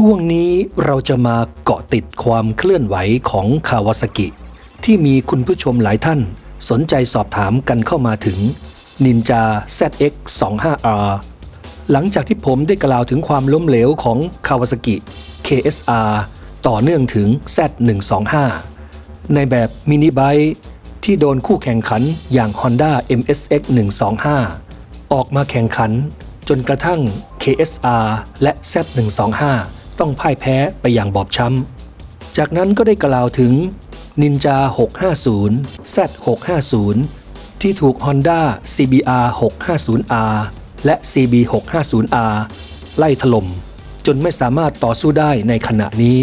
ช่วงนี้เราจะมาเกาะติดความเคลื่อนไหวของคาวาซากิ ที่มีคุณผู้ชมหลายท่าน สนใจสอบถามกันเข้ามาถึง Ninja ZX 25R หลังจากที่ผมได้กล่าวถึงความล้มเหลวของคาวาซากิ KSR ต่อเนื่องถึง Z125 ในแบบมินิไบค์ที่โดนคู่แข่งขันอย่าง Honda MSX 125 ออกมาแข่งขันจนกระทั่ง KSR และ Z125 ต้องพ่ายแพ้ไปอย่างบอบช้ำ จากนั้นก็ได้กล่าวถึง Ninja 650 Z650 ที่ถูก Honda CBR 650R และ CB 650R ไล่ถล่ม จนไม่สามารถต่อสู้ได้ในขณะนี้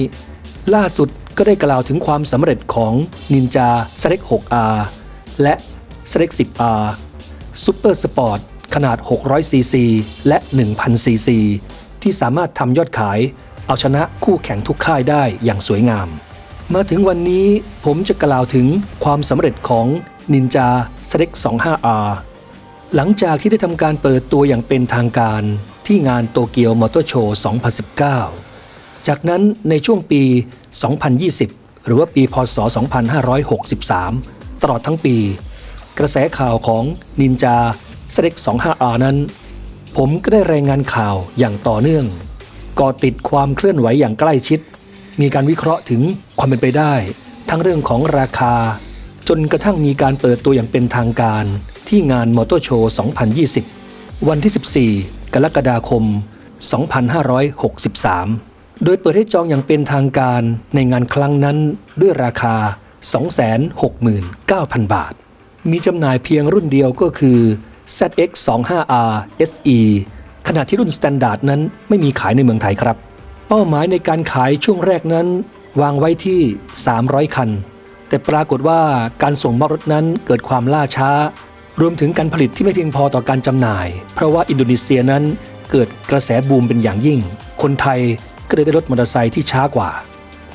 ล่าสุดก็ได้กล่าวถึงความสำเร็จของ Ninja Select 6R และ Select 10R Super Sport ขนาด 600cc และ 1000cc ที่สามารถทำยอดขาย เอาชนะคู่แข่งทุกค่ายได้อย่างสวยงาม มาถึงวันนี้ผมจะกล่าวถึงความสำเร็จของ Ninja Select 25R หลังจากที่ได้ทำการเปิดตัวอย่างเป็นทางการที่งานโตเกียวมอเตอร์โชว์ 2019 จากนั้นในช่วงปี 2020 หรือว่าปีพศ 2563 ตลอดทั้งปี กระแสข่าวของ Ninja Select 25R นั้น ผมก็ได้รายงานข่าวอย่างต่อเนื่อง ก่อติดความเคลื่อนไหวอย่างใกล้ชิด มีการวิเคราะห์ถึงความเป็นไปได้ ทั้งเรื่องของราคา จนกระทั่งมีการเปิดตัวอย่างเป็นทางการที่งานมอเตอร์โชว์ 2020 วันที่ 14 กรกฎาคม 2563 โดยเปิดให้จองอย่างเป็นทางการในงานครั้งนั้นด้วยราคา 269,000 บาท มีจำหน่ายเพียงรุ่นเดียวก็คือ ZX 25R SE ขณะที่รุ่นสแตนดาร์ดนั้นไม่มีขายในเมืองไทยครับ เป้าหมายในการขายช่วงแรกนั้น วางไว้ที่ 300 คัน แต่ปรากฏว่าการส่งมอบรถนั้นเกิดความล่าช้า รวมถึงการผลิตที่ไม่เพียงพอต่อการจำหน่าย เพราะว่าอินโดนีเซียนั้นเกิดกระแสบูมเป็นอย่างยิ่ง คนไทยก็เลยได้รถมอเตอร์ไซค์ที่ช้ากว่า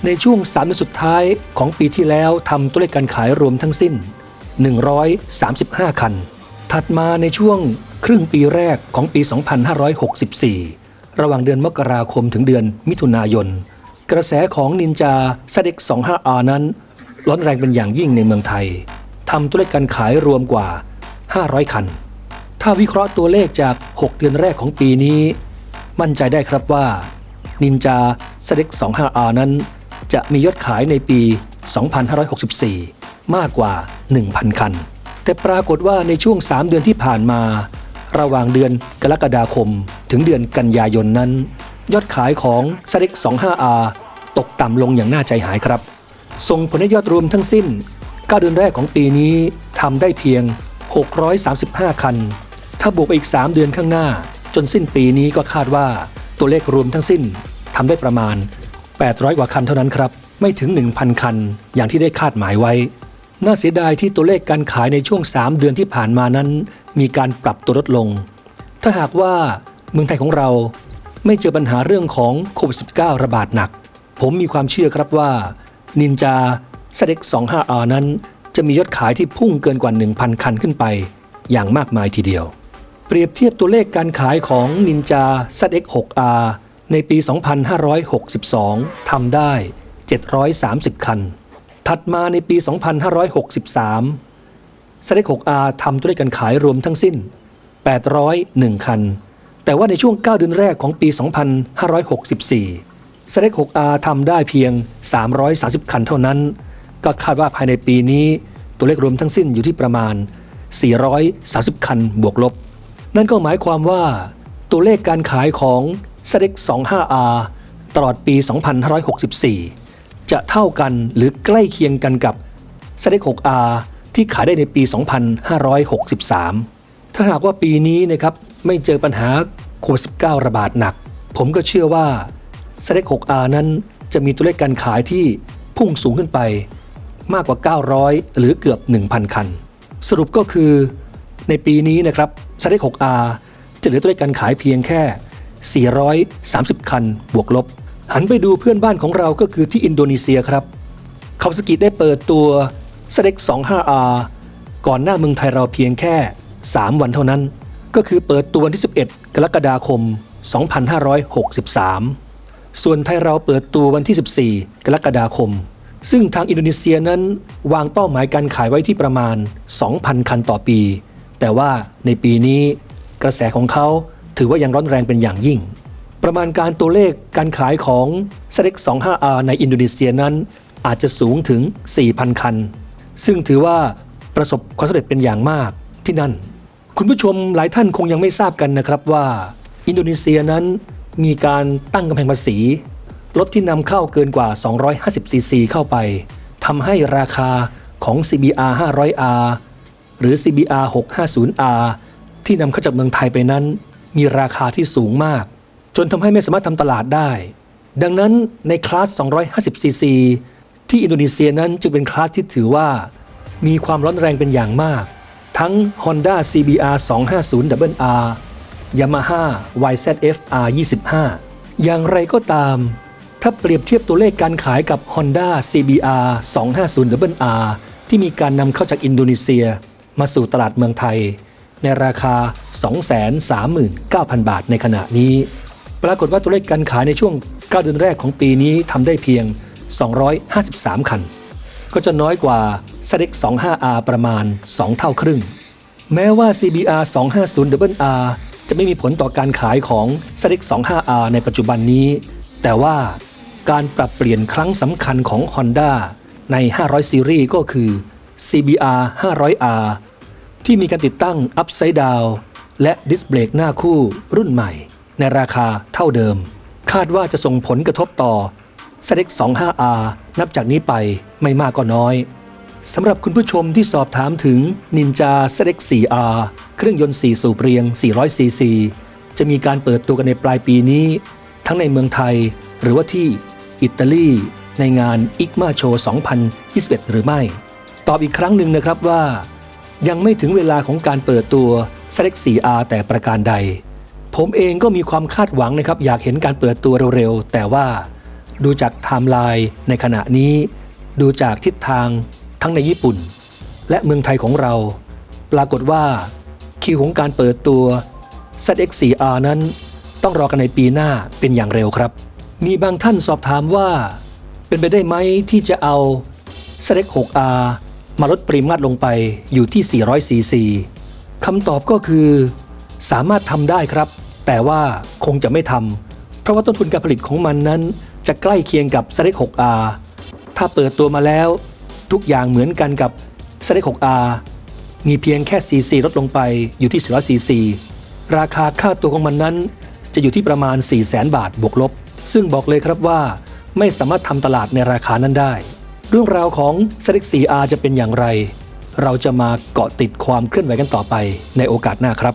ในช่วง3เดือนสุดท้ายของปีที่แล้วทำตัวเลขการขายรวมทั้งสิ้น 135 คัน ถัดมาในช่วง ครึ่งปีแรกของปี 2564 ระหว่างเดือนมกราคมถึงเดือนมิถุนายน กระแสของนินจา ZX 25R นั้น ร้อนแรงเป็นอย่างยิ่งในเมืองไทยทำตัวเลขการขายรวมกว่า 500 คัน ถ้าวิเคราะห์ตัวเลขจาก 6 เดือนแรกของปีนี้ มั่นใจได้ครับว่านินจา ZX 25R นั้น จะมียอดขายในปี 2564 มากกว่า 1,000 คัน แต่ปรากฏว่าในช่วง 3 เดือนที่ผ่านมา ระหว่างเดือนกรกฎาคม ถึงเดือนกันยายนนั้น ยอดขายของ ZX 25R ตกต่ำลงอย่างน่าใจหายครับ ส่งผลให้ยอดรวมทั้งสิ้น 9 เดือนแรกของปีนี้ทำได้เพียง 635 คัน ถ้าบวกไปอีก 3 เดือนข้างหน้า จนสิ้นปีนี้ก็คาดว่าตัวเลขรวมทั้งสิ้นทำได้ประมาณ 800 กว่าคันเท่านั้นครับ ไม่ถึง 1,000 คัน อย่างที่ได้คาดหมายไว้ น่าเสียดายที่ตัวเลขการขายในช่วง 3 เดือนที่ผ่านมานั้น มีการปรับตัวลดลง ถ้าหากว่าเมืองไทยของเราไม่เจอปัญหาเรื่องของโควิด -19 ระบาดหนัก ผมมีความเชื่อครับว่านินจา ZX 25R นั้น จะมียอดขายที่พุ่งเกินกว่า 1,000 คันขึ้นไป อย่างมากมายทีเดียว เปรียบเทียบตัวเลขการขายของ Ninja ZX 6R ในปี 2562 ทำได้ 730 คัน ถัดมาในปี 2563 ZX 6R ทำตัวเลขการขายรวมทั้งสิ้น 801 คัน แต่ว่าในช่วง 9 เดือนแรกของปี 2564 ZX 6R ทำได้เพียง 330 คันเท่านั้น ก็คาดว่าภายในปีนี้ตัวเลขรวมทั้งสิ้นอยู่ที่ประมาณ 430 คันบวกลบ นั่นก็หมายความว่า ตัวเลขการขายของ ZX 25R ตลอดปี 2564 จะเท่ากันหรือใกล้เคียงกันกับ ZX 6R ที่ขายได้ในปี 2563 ถ้าหากว่าปีนี้นะครับไม่เจอปัญหาโควิด -19 ระบาดหนัก ผมก็เชื่อว่า ZX 6R นั้นจะมีตัวเลขการขายที่พุ่งสูงขึ้นไปมากกว่า 900 หรือเกือบ 1,000 คัน สรุปก็คือในปีนี้นะครับ ZX 6R จะเหลือตัวเลขการขายเพียงแค่ 430 คันบวกลบ หันไปดูเพื่อนบ้านของเราก็คือที่อินโดนีเซียครับคาวาซากิได้เปิดตัว ZX 25R ก่อนหน้าเมืองไทยเราเพียงแค่ 3 วันเท่านั้น ก็คือเปิดตัววันที่ 11 กรกฎาคม 2563 ส่วนไทยเราเปิดตัววันที่ 14 กรกฎาคม ซึ่งทางอินโดนีเซียนั้นวางเป้าหมายการขายไว้ที่ประมาณ 2,000 คันต่อปี แต่ว่าในปีนี้กระแสของเขาถือว่ายังร้อนแรงเป็นอย่างยิ่ง ประมาณการตัวเลขการขายของ s e l e c 25R ในอินโดนีเซียนั้นอาจจะสูงถึง 4,000 คัน ซึ่งถือว่าประสบความสำเร็จเป็นอย่างมากที่นั่น คุณผู้ชมหลายท่านคงยังไม่ทราบกันนะครับว่า อินโดนีเซียนั้นมีการตั้งกำแพงภาษีรถที่นำเข้าเกินกว่า 250 ซีซีเข้าไปทำให้ราคาของ CBR 500R หรือ CBR 650R ที่นำเข้าจากเมืองไทยไปนั้น มีราคาที่สูงมาก จนทำให้ไม่สามารถทำตลาดได้ ดังนั้นในคลาส 250 ซีซี ที่อินโดนีเซียนั้นจึงเป็นคลาสที่ถือว่ามีความร้อนแรงเป็นอย่างมาก ทั้ง Honda CBR 250 R Yamaha YZF R25 อย่างไรก็ตาม ถ้าเปรียบเทียบตัวเลขการขายกับ Honda CBR 250 R ที่มีการนำเข้าจากอินโดนีเซียมาสู่ตลาดเมืองไทย ในราคา 239,000 บาทในขณะนี้ ปรากฏว่าตัวเลขการขายในช่วง 9 เดือนแรกของปีนี้ทำได้เพียง 253 คัน ก็จะน้อยกว่า s e l e c 25R ประมาณ 2 เท่าครึ่ง แม้ว่า CBR 250 R จะไม่มีผลต่อการขายของ s e l e c 25R ในปัจจุบันนี้ แต่ว่าการปรับเปลี่ยนครั้งสำคัญของ Honda ใน 500 ซีรีส์ก็คือ CBR 500R ที่มีการติดตั้ง Upside Down และดิสเบรกหน้าคู่รุ่นใหม่ ในราคาเท่าเดิม คาดว่าจะส่งผลกระทบต่อ s e l e c 25R นับจากนี้ไปไม่มากก็น้อยสำหรับคุณผู้ชมที่สอบถามถึง Ninja s e l e c 4R เครื่องยนต์ 4 สูบเรียง 400cc จะมีการเปิดตัวกันในปลายปีนี้ ทั้งในเมืองไทย หรือว่าที่อิตาลีในงาน ICMA Show 2021 หรือไม่ ตอบอีกครั้งหนึ่งนะครับว่า ยังไม่ถึงเวลาของการเปิดตัว s e l e c 4R แต่ประการใด ผมเองก็มีความคาดหวังนะครับอยากเห็นการเปิดตัวเร็วๆแต่ว่า ดูจากไทม์ไลน์ในขณะนี้ ดูจากทิศทางทั้งในญี่ปุ่น และเมืองไทยของเรา ปรากฏว่า คิวของการเปิดตัว ZX4R นั้นต้องรอกันในปีหน้าเป็นอย่างเร็วครับ มีบางท่านสอบถามว่า เป็นไปได้ไหมที่จะเอา ZX6R มาลดปริมาตรลงไปอยู่ที่ 400cc คำตอบก็คือ สามารถทำได้ครับ แต่ว่าคงจะไม่ทำเพราะว่าต้นทุนการผลิตของมันนั้น จะใกล้เคียงกับ s 6 6R ถ้าเปิดตัวมาแล้วทุกอย่างเหมือนกันกับ s 6 6R มีเพียงแค่ cc ลดลงไปอยู่ที่400 cc ราคาค่าตัวของมันนั้น จะอยู่ที่ประมาณ 4 0 0 0 0 0บาทบวกลบ ซึ่งบอกเลยครับว่าไม่สามารถทำตลาดในราคานั้นได้ เรื่องราวของ s 6 4R จะเป็นอย่างไร เราจะมาเกาะติดความเคลื่อนไหวกันต่อไปในโอกาสหน้าครับ